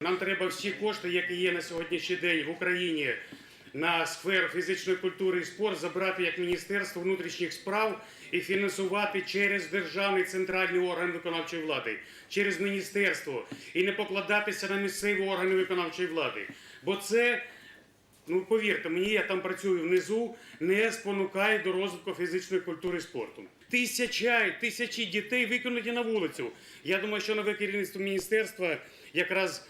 Нам треба всі кошти, які є на сьогоднішній день в Україні на сферу фізичної культури і спорт, забрати як Міністерство внутрішніх справ і фінансувати через державний центральний орган виконавчої влади, через міністерство, і не покладатися на місцеві органи виконавчої влади. Бо це Ну, повірте мені, я там працюю внизу, не спонукає до розвитку фізичної культури і спорту. Тисяча, тисячі дітей викинуті на вулицю. Я думаю, що нове керівництво міністерства якраз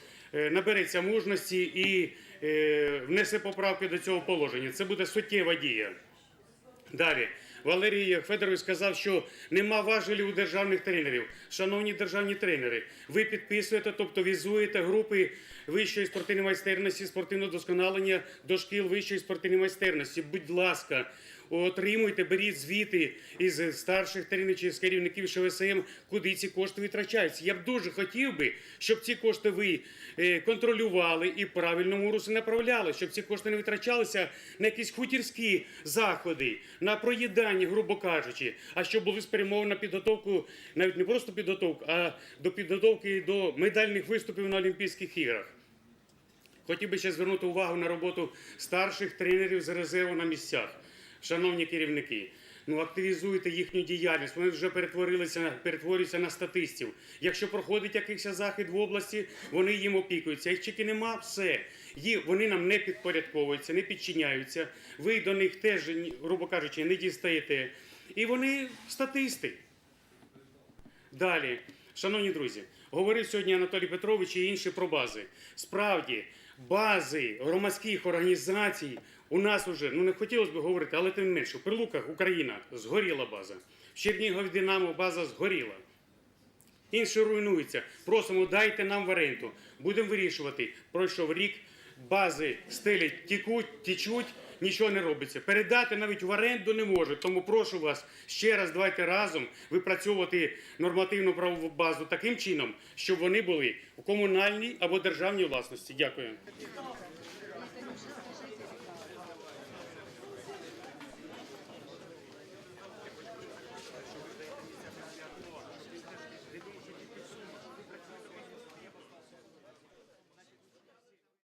набереться мужності і е, внесе поправки до цього положення. Це буде суттєва дія. Далі. Валерій Федорович сказав, що нема важелів у державних тренерів. Шановні державні тренери, ви підписуєте, тобто візуєте групи вищої спортивної майстерності, спортивного досконалення до шкіл вищої спортивної майстерності. Будь ласка, отримуйте, беріть звіти із старших чи з керівників ШВСМ, куди ці кошти витрачаються. Я б дуже хотів би, щоб ці кошти ви е, контролювали і в правильному русі направляли, щоб ці кошти не витрачалися на якісь хутірські заходи, на проїдання, грубо кажучи, а щоб були спрямовані на підготовку, навіть не просто підготовку, а до підготовки до медальних виступів на Олімпійських іграх. Хотів би ще звернути увагу на роботу старших тренерів з резерву на місцях. Шановні керівники, ну активізуйте їхню діяльність. Вони вже перетворилися перетворюються на статистів. Якщо проходить якийсь захід в області, вони їм опікуються. Їх тільки нема, все. Ї- вони нам не підпорядковуються, не підчиняються. Ви до них теж, грубо кажучи, не дістаєте. І вони статисти. Далі, шановні друзі, говорив сьогодні Анатолій Петрович і інші про бази. Справді, бази громадських організацій у нас уже, ну не хотілося б говорити, але тим менше, в Прилуках Україна згоріла база. В Чернігові Динамо база згоріла. Інші руйнуються. Просимо, дайте нам в оренду. Будемо вирішувати. Пройшов рік, бази стелять, тікуть, тічуть, нічого не робиться. Передати навіть в оренду не можуть. Тому прошу вас ще раз давайте разом випрацьовувати нормативну правову базу таким чином, щоб вони були у комунальній або державній власності. Дякую.